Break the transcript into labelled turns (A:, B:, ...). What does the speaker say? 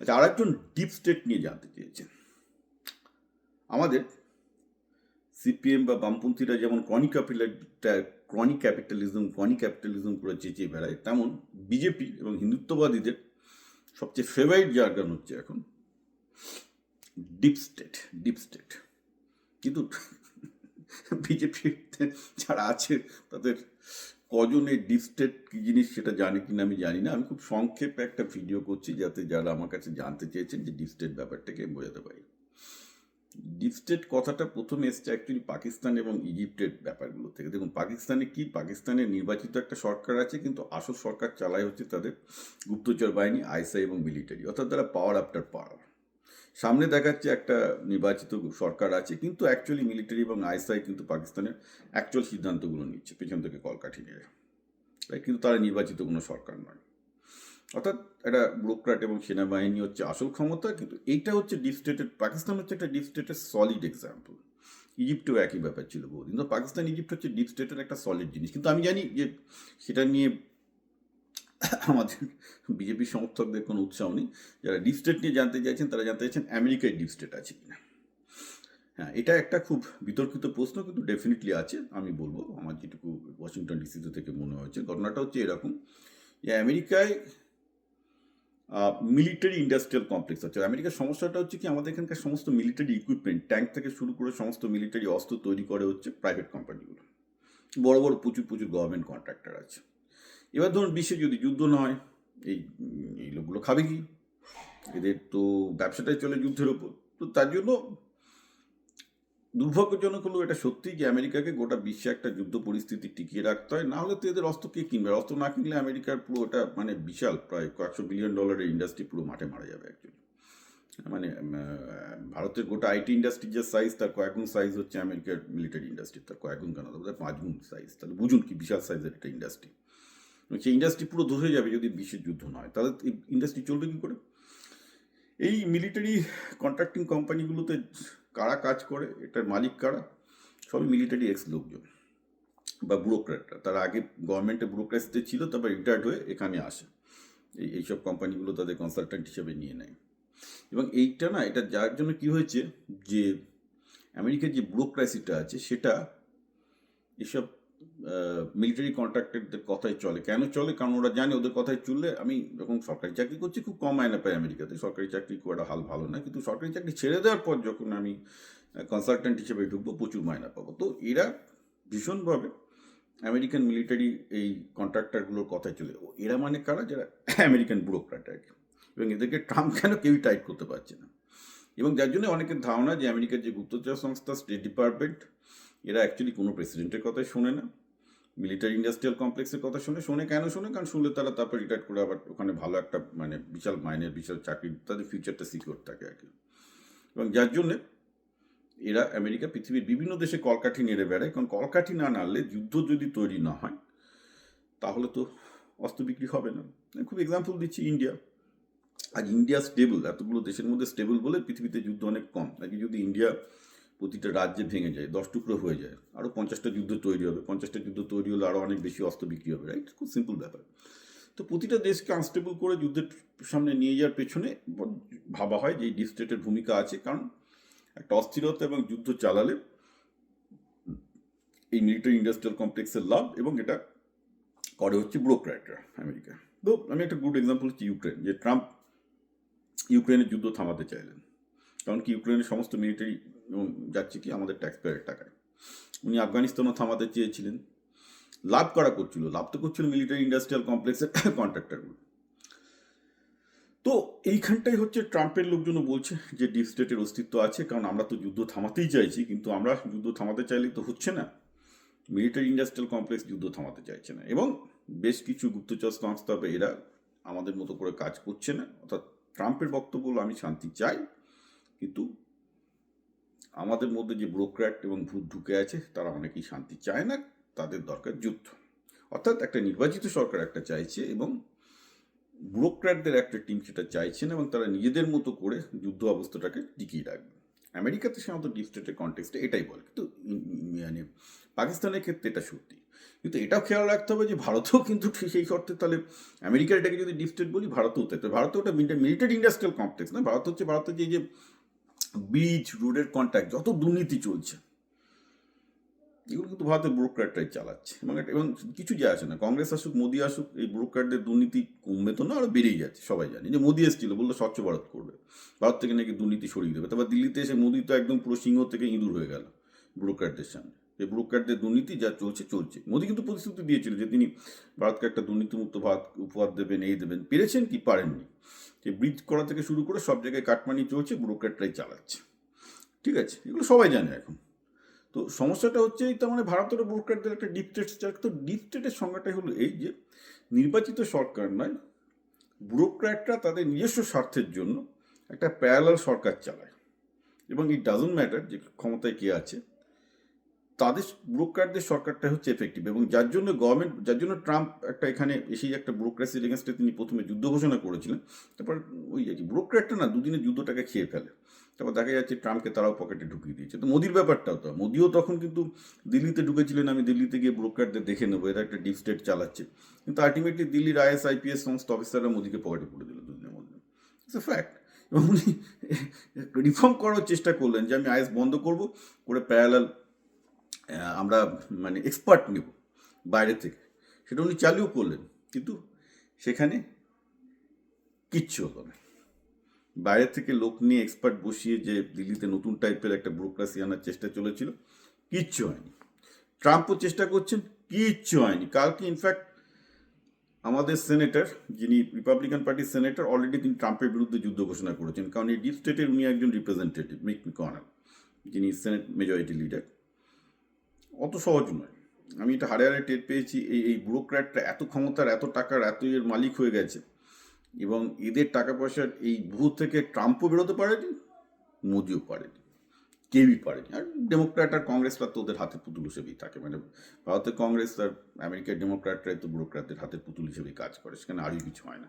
A: আচ্ছা আরেকজন deep state নিয়ে জানতে চেয়েছেন আমাদের সিপিএম বা বামপন্থীরা যেমন chronic chronic capitalism chronic capitalism করে চেঁচিয়ে বেড়ায়, তেমন বিজেপি এবং হিন্দুত্ববাদীদের সবচেয়ে ফেভারিট জার্গান হচ্ছে এখন ডিপ স্টেট ডিপ স্টেট কিন্তু বিজেপি যারা আছে, তাদের কজন এই কী জিনিস সেটা জানে কিনা আমি জানি না। আমি খুব সংক্ষেপে একটা ভিডিও করছি যাতে যারা আমার কাছে জানতে চেয়েছেন যে ডিপ স্টেট ব্যাপারটাকে বোঝাতে পারি। ডিপস্টেট কথাটা প্রথম এসছে অ্যাকচুয়ালি পাকিস্তান এবং ইজিপ্টের ব্যাপারগুলো থেকে। দেখুন, পাকিস্তানে কি? পাকিস্তানে নির্বাচিত একটা সরকার আছে, কিন্তু আসল সরকার চালায় হচ্ছে তাদের গুপ্তচর বাহিনী আইসা এবং মিলিটারি। অর্থাৎ তারা পাওয়ার আফটার পাওয়ার সামনে দেখাচ্ছে একটা নির্বাচিত সরকার আছে, কিন্তু অ্যাকচুয়ালি মিলিটারি এবং আইসাই কিন্তু পাকিস্তানের অ্যাকচুয়াল সিদ্ধান্তগুলো নিচ্ছে, পেছন থেকে কলকাঠি নিয়ে। তাই কিন্তু তারা নির্বাচিত কোনো সরকার নয়। অর্থাৎ একটা ব্যুরোক্রাট এবং সেনাবাহিনী হচ্ছে আসল ক্ষমতা, কিন্তু এইটা হচ্ছে ডিপ স্টেটের পাকিস্তান হচ্ছে একটা ডিপ স্টেটের সলিড এক্সাম্পল ইজিপ্টেও একই ব্যাপার ছিল বহুদিন। তো পাকিস্তান ইজিপ্ট হচ্ছে ডিপ স্টেটের একটা সলিড জিনিস। কিন্তু আমি জানি যে সেটা নিয়ে আমাদের বিজেপি সমর্থকদের কোনো উৎসাহ নেই। যারা ডিপ স্টেট নিয়ে জানতে চাইছেন, তারা জানতে চাইছেন আমেরিকায় ডিপ স্টেট আছে কিনা। হ্যাঁ এটা একটা খুব বিতর্কিত প্রশ্ন কিন্তু ডেফিনেটলি আছে, আমি বলব। আমার যেটুকু ওয়াশিংটন ডিসিতে থেকে মনে হয়েছে, ঘটনাটা হচ্ছে এরকম যে আমেরিকায় মিলিটারি ইন্ডাস্ট্রিয়াল কমপ্লেক্স আছে। আমেরিকার সমস্যাটা হচ্ছে কি, আমাদের এখানকার সমস্ত মিলিটারি ইকুইপমেন্ট, ট্যাঙ্ক থেকে শুরু করে সমস্ত মিলিটারি অস্ত্র তৈরি করে হচ্ছে প্রাইভেট কোম্পানিগুলো। বড় বড় প্রচুর প্রচুর গভর্নমেন্ট কন্ট্রাক্টর আছে। এবার ধরুন বিশ্বে যদি যুদ্ধ না হয়, এই এই লোকগুলো খাবে কি? এদের তো ব্যবসাটাই চলে যুদ্ধের ওপর। তো তার জন্য দুর্ভাগ্যজনক হলো এটা সত্যি যে আমেরিকাকে গোটা বিশ্বে একটা যুদ্ধ পরিস্থিতি টিকিয়ে রাখতে হয়। না হলে তো এদের অস্ত্র কে কিনবে? অস্ত্র না কিনলে আমেরিকার পুরো ওটা মানে বিশাল, প্রায় কয়েকশো বিলিয়ন ডলারের ইন্ডাস্ট্রি পুরো মাঠে মারা যাবে অ্যাকচুয়ালি মানে ভারতের গোটা আইটি ইন্ডাস্ট্রির যে সাইজ তার কয়েকগুণ সাইজ হচ্ছে আমেরিকার মিলিটারি ইন্ডাস্ট্রি তার কয়েকগুণ কেন? বোধহয় পাঁচগুণ সাইজ তাহলে বুঝুন কি বিশাল সাইজের একটা ইন্ডাস্ট্রি সেই ইন্ডাস্ট্রি পুরো ধসে যাবে যদি বিশ্বের যুদ্ধ না হয়। তাহলে ইন্ডাস্ট্রি চলবে কী করে? এই মিলিটারি কন্ট্রাক্টিং কোম্পানিগুলোতে কারা কাজ করে, এটার মালিক কারা? সবই মিলিটারি এক্স লোকজন বা ব্যুরোক্র্যাটরা তারা আগে গভর্নমেন্টের ব্যুরোক্রাসিতে ছিল, তারপর রিটায়ার্ড হয়ে এখানে আসে। এই, এইসব কোম্পানিগুলো তাদের কনসালট্যান্ট হিসেবে নিয়ে নেয়। এবং এইটা না, এটা যার জন্য কি হয়েছে যে, আমেরিকার যে ব্যুরোক্রাসিটা আছে, সেটা এসব মিলিটারি কন্ট্রাক্টরদের কথাই চলে। কেন চলে? কারণ ওরা জানে ওদের কথাই চললে আমি যখন সরকারি চাকরি করছি, খুব কম মায়না পাই আমেরিকাতে। সরকারি চাকরি খুব একটা হাল ভালো না, কিন্তু সরকারি চাকরি ছেড়ে দেওয়ার পর যখন আমি কনসালট্যান্ট হিসেবে ঢুকবো, প্রচুর মায়না পাবো। তো এরা ভীষণভাবে আমেরিকান মিলিটারি এই কন্ট্রাক্টরগুলোর কথাই চলে। এরা মানে কারা? যারা আমেরিকান ব্যুরোক্রাট আর কি। এবং এদেরকে ট্রাম্প কেন কেউই টাইট করতে পারছে না? এবং যার জন্য অনেকের ধারণা যে আমেরিকার যে গুপ্তচর সংস্থা স্টেট ডিপার্টমেন্ট এরা অ্যাকচুয়ালি কোনো প্রেসিডেন্টের কথাই শোনে না। মিলিটারি ইন্ডাস্ট্রিয়াল কমপ্লেক্সের কথা শুনে, শোনে কেন? শোনে কারণ শুনলে তারা তারপর রিটায়ার করে আবার ওখানে ভালো একটা মানে বিশাল মাইনের, বিশাল চাকরি, তাদের ফিউচারটা সিকিওর থাকে আর কি। এবং যার জন্যে এরা আমেরিকা, পৃথিবীর বিভিন্ন দেশে কলকাঠি নেড়ে বেড়ায়। কারণ কলকাঠি না নাড়লে যুদ্ধ যদি তৈরি না হয়, তাহলে তো অস্ত্র বিক্রি হবে না। খুব এক্সাম্পল দিচ্ছি ইন্ডিয়া আজ ইন্ডিয়া স্টেবল এতগুলো দেশের মধ্যে স্টেবল বলে পৃথিবীতে যুদ্ধ অনেক কম। নাকি যদি ইন্ডিয়া প্রতিটা রাজ্যে ভেঙে যায়, দশ টুকরো হয়ে যায় আরও পঞ্চাশটা যুদ্ধ তৈরি হবে, পঞ্চাশটা যুদ্ধ তৈরি হলে আরও অনেক বেশি অস্ত্র বিক্রি হবে রাইট খুব সিম্পল ব্যাপার। তো প্রতিটা দেশকে আনস্টেবল করে যুদ্ধের সামনে নিয়ে যাওয়ার পেছনে ভাবা হয় যে এই ডিপ স্টেটের ভূমিকা আছে, কারণ একটা অস্থিরতা এবং যুদ্ধ চালালে এই মিলিটারি ইন্ডাস্ট্রিয়াল কমপ্লেক্সের লাভ এবং এটা করে হচ্ছে ব্রোক্রাটরা আমেরিকা। তো আমি একটা গুড এক্সাম্পল হচ্ছে ইউক্রেন, যে ট্রাম্প ইউক্রেনের যুদ্ধ থামাতে চাইলেন। কারণ কি? ইউক্রেনের সমস্ত মিলিটারি যাচ্ছে কি আমাদের ট্যাক্স পেয়ারের টাকায়। উনি আফগানিস্তানও থামাতে চেয়েছিলেন। লাভ করা করছিল? লাভ তো করছিল মিলিটারি ইন্ডাস্ট্রিয়াল কমপ্লেক্সের কন্ট্রাক্টরগুলো তো এইখানটাই হচ্ছে ট্রাম্পের লোকজনও বলছে যে ডিপ স্টেটের অস্তিত্ব আছে, কারণ আমরা তো যুদ্ধ থামাতেই চাইছি, কিন্তু আমরা যুদ্ধ থামাতে চাইলে তো হচ্ছে না। মিলিটারি ইন্ডাস্ট্রিয়াল কমপ্লেক্স যুদ্ধ থামাতে চাইছে না। এবং বেশ কিছু গুপ্তচর সংস্থা বা এরা আমাদের মতো করে কাজ করছে না। অর্থাৎ ট্রাম্পের বক্তব্য হলো, আমি শান্তি চাই, কিন্তু আমাদের মধ্যে যে ব্রোক্র্যাট এবং ভূত ঢুকে আছে, তারা অনেকেই শান্তি চায় না, তাদের দরকার যুদ্ধ। অর্থাৎ একটা নির্বাচিত সরকার একটা চাইছে এবং ব্যুরোক্র্যাটদের একটা টিম সেটা চাইছেন এবং তারা নিজেদের মতো করে যুদ্ধ অবস্থাটাকে টিকিয়ে রাখবে। আমেরিকাতে সাধারণত ডিপ স্টেটের কন্টেক্সটে এটাই বলে। কিন্তু মানে পাকিস্তানের ক্ষেত্রে এটা সত্যি। কিন্তু এটাও খেয়াল রাখতে হবে যে ভারতেও কিন্তু সেই শর্তে তাহলে আমেরিকার এটাকে যদি ডিপ স্টেট বলি, ভারতেও তাই। তো ভারতে ওটা মিলিটারি ইন্ডাস্ট্রিয়াল কমপ্লেক্স না। ভারত হচ্ছে, ভারতের যে যে ব্রিজ রোডের কন্ট্যাক্ট যত দুর্নীতি চলছে। এগুলো কিন্তু ভারতের ব্রোকারটাই চালাচ্ছে। এবং এবং কিছু যায় আসে না। কংগ্রেস আসুক, মোদী আসুক, এই ব্রোকারদের দুর্নীতি কমবে তো না আরও বেড়েই যাচ্ছে, সবাই জানে। যে মোদী এসেছিল, বলল স্বচ্ছ ভারত করবে। ভারত থেকে নাকি দুর্নীতি সরিয়ে দেবে। তারপর দিল্লিতে এসে মোদী তো একদম পুরো সিংহ থেকে ইঁদুর হয়ে গেল ব্রোকারদের সামনে। এই ব্রোকারদের দুর্নীতি যা চলছে চলছে। মোদি কিন্তু প্রতিশ্রুতি দিয়েছিল যে তিনি ভারতকে একটা দুর্নীতিমুক্ত ভারত উপহার দেবেন, এই দেবেন। পেরেছেন কি? পারেননি। যে ব্রিজ করা থেকে শুরু করে সব জায়গায় কাটমানি চলছে ব্রোকারটাই চালাচ্ছে। ঠিক আছে? এগুলো সবাই জানে এখন। তো সমস্যাটা হচ্ছে এই তার মানে ভারতের ব্রোকারদের একটা ডিপ স্টেট তো ডিপ স্টেটের সংজ্ঞাটাই হলো এই যে, নির্বাচিত সরকার নয় ব্যুরোক্র্যাটরা তাদের নিজস্ব স্বার্থের জন্য একটা প্যারালাল সরকার চালায়। এবং ইট ডাজন্ট ম্যাটার যে ক্ষমতায় কে আছে তাদের ব্রোকারদের সরকারটা হচ্ছে এফেক্টিভ এবং যার জন্য গভর্নমেন্ট যার জন্য ট্রাম্প একটা এখানে এসেই একটা ব্রোক্রেসির এগেনস্টে তিনি প্রথমে যুদ্ধ ঘোষণা করেছিলেন। তারপর ওই আর কি না, দুদিনে যুদ্ধটাকে খেয়ে ফেলে। তারপর দেখা যাচ্ছে ট্রাম্পকে তারাও পকেটে ঢুকিয়ে দিয়েছে। তো মোদির ব্যাপারটাও তো, মোদিও তখন কিন্তু দিল্লিতে ঢুকেছিলেন, আমি দিল্লিতে গিয়ে ব্রোকারদের দেখে নেব, এরা একটা ডিপ স্টেট চালাচ্ছে। কিন্তু আলটিমেটলি দিল্লির আইএস আইপিএস সমস্ত অফিসাররা মোদিকে পকেটে পুরে দিল দুদিনের মধ্যে। ইটস এ ফ্যাক্ট এবং উনি রিফর্ম করার চেষ্টা করলেন যে আমি আইএস বন্ধ করব, করে প্যারালাল আমরা মানে এক্সপার্ট নেব বাইরে থেকে। সেটা উনি চালুও করলেন, কিন্তু সেখানে কিচ্ছু হলো না। বাইরে থেকে লোক নিয়ে এক্সপার্ট বসিয়ে যে দিল্লিতে নতুন টাইপের একটা ব্যুরোক্রাসি আনার চেষ্টা চলেছিল, কিচ্ছু হয়নি। ট্রাম্পও চেষ্টা করছেন, কিচ্ছু হয়নি। কালকে ইনফ্যাক্ট আমাদের সেনেটর যিনি রিপাবলিকান পার্টির সেনেটর অলরেডি তিনি ট্রাম্পের বিরুদ্ধে যুদ্ধ ঘোষণা করেছেন। কারণ এই ডিপ স্টেটের উনি একজন রিপ্রেজেন্টেটিভ মিক মিকনাল যিনি সেনেট মেজরিটি লিডার অত সহজ নয়। আমি এটা হারে হারে টের পেয়েছি, এই এই ব্যুরোক্র্যাটরা এত ক্ষমতার, এত টাকার, এত এর মালিক হয়ে গেছে। এবং এদের টাকা পয়সার এই ভূত থেকে ট্রাম্পও বেরোতে পারেনি, মোদিও পারেনি, কেউই পারেনি। আর ডেমোক্র্যাট আর কংগ্রেসরা তো ওদের হাতে পুতুল হিসেবেই থাকে। মানে ভারতের কংগ্রেস আর আমেরিকার ডেমোক্র্যাটরাই তো ব্যুরোক্র্যাটদের হাতে পুতুল হিসেবেই কাজ করে, সেখানে আরই কিছু হয় না।